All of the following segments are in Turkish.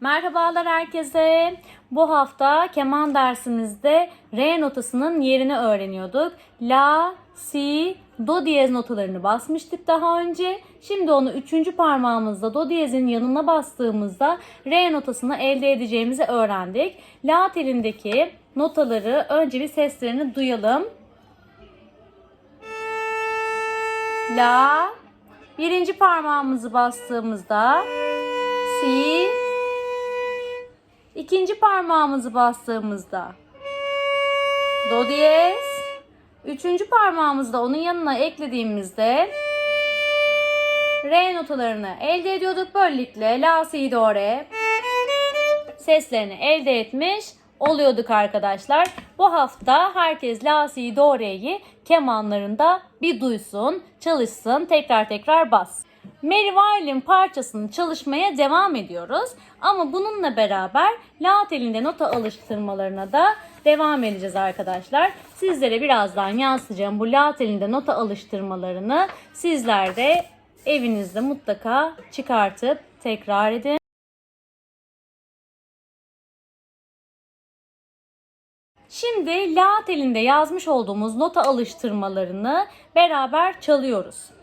Merhabalar herkese. Bu hafta keman dersimizde re notasının yerini öğreniyorduk. La, si, do diyez notalarını basmıştık daha önce. Şimdi onu üçüncü parmağımızda do diyezin yanına bastığımızda re notasını elde edeceğimizi öğrendik. La telindeki notaları önce bir seslerini duyalım. La, birinci parmağımızı bastığımızda si, ikinci parmağımızı bastığımızda do diyez, üçüncü parmağımızda onun yanına eklediğimizde re notalarını elde ediyorduk. Böylelikle la, si, do, re seslerini elde etmiş oluyorduk arkadaşlar. Bu hafta herkes la, si, do, re'yi kemanlarında bir duysun, çalışsın, tekrar tekrar bas. Mary Wiley'in parçasını çalışmaya devam ediyoruz. Ama bununla beraber la telinde nota alıştırmalarına da devam edeceğiz arkadaşlar. Sizlere birazdan yansıtacağım bu la telinde nota alıştırmalarını sizler de evinizde mutlaka çıkartıp tekrar edin. Şimdi la telinde yazmış olduğumuz nota alıştırmalarını beraber çalıyoruz.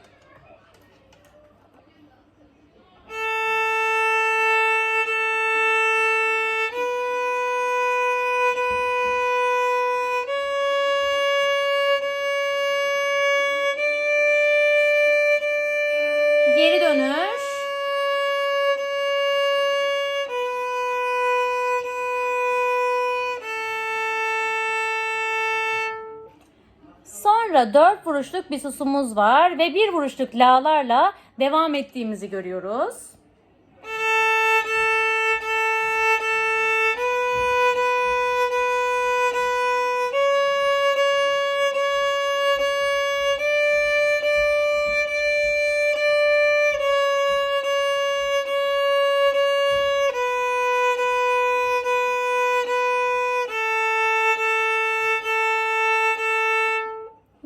Geri dönüş. Sonra dört vuruşluk bir susumuz var ve bir vuruşluk la'larla devam ettiğimizi görüyoruz.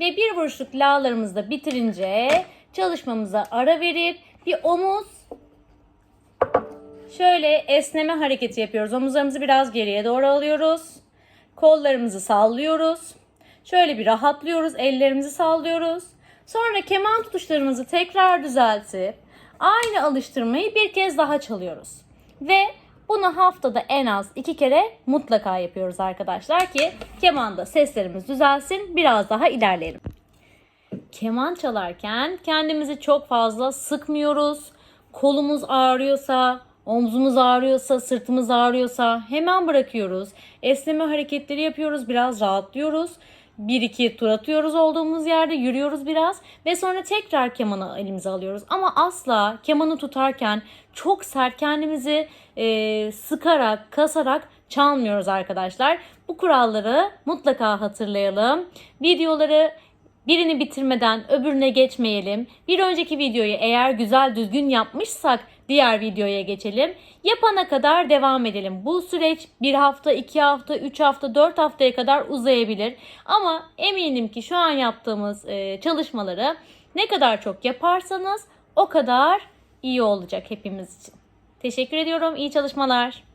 Ve bir vuruşluk la'larımızı da bitirince çalışmamıza ara verip bir omuz şöyle esneme hareketi yapıyoruz. Omuzlarımızı biraz geriye doğru alıyoruz. Kollarımızı sallıyoruz. Şöyle bir rahatlıyoruz. Ellerimizi sallıyoruz. Sonra keman tutuşlarımızı tekrar düzeltip aynı alıştırmayı bir kez daha çalıyoruz. Ve bunu haftada en az iki kere mutlaka yapıyoruz arkadaşlar ki kemanda seslerimiz düzelsin biraz daha ilerleyelim. Keman çalarken kendimizi çok fazla sıkmıyoruz. Kolumuz ağrıyorsa, omzumuz ağrıyorsa, sırtımız ağrıyorsa hemen bırakıyoruz. Esneme hareketleri yapıyoruz, biraz rahatlıyoruz. Bir iki tur atıyoruz olduğumuz yerde yürüyoruz biraz ve sonra tekrar kemanı elimize alıyoruz. Ama asla kemanı tutarken çok sert kendimizi e, sıkarak, kasarak çalmıyoruz arkadaşlar. Bu kuralları mutlaka hatırlayalım. Videoları Birini bitirmeden öbürüne geçmeyelim. Bir önceki videoyu eğer güzel düzgün yapmışsak diğer videoya geçelim. Yapana kadar devam edelim. Bu süreç bir hafta, iki hafta, üç hafta, dört haftaya kadar uzayabilir. Ama eminim ki şu an yaptığımız e, çalışmaları ne kadar çok yaparsanız o kadar iyi olacak hepimiz için. Teşekkür ediyorum. İyi çalışmalar.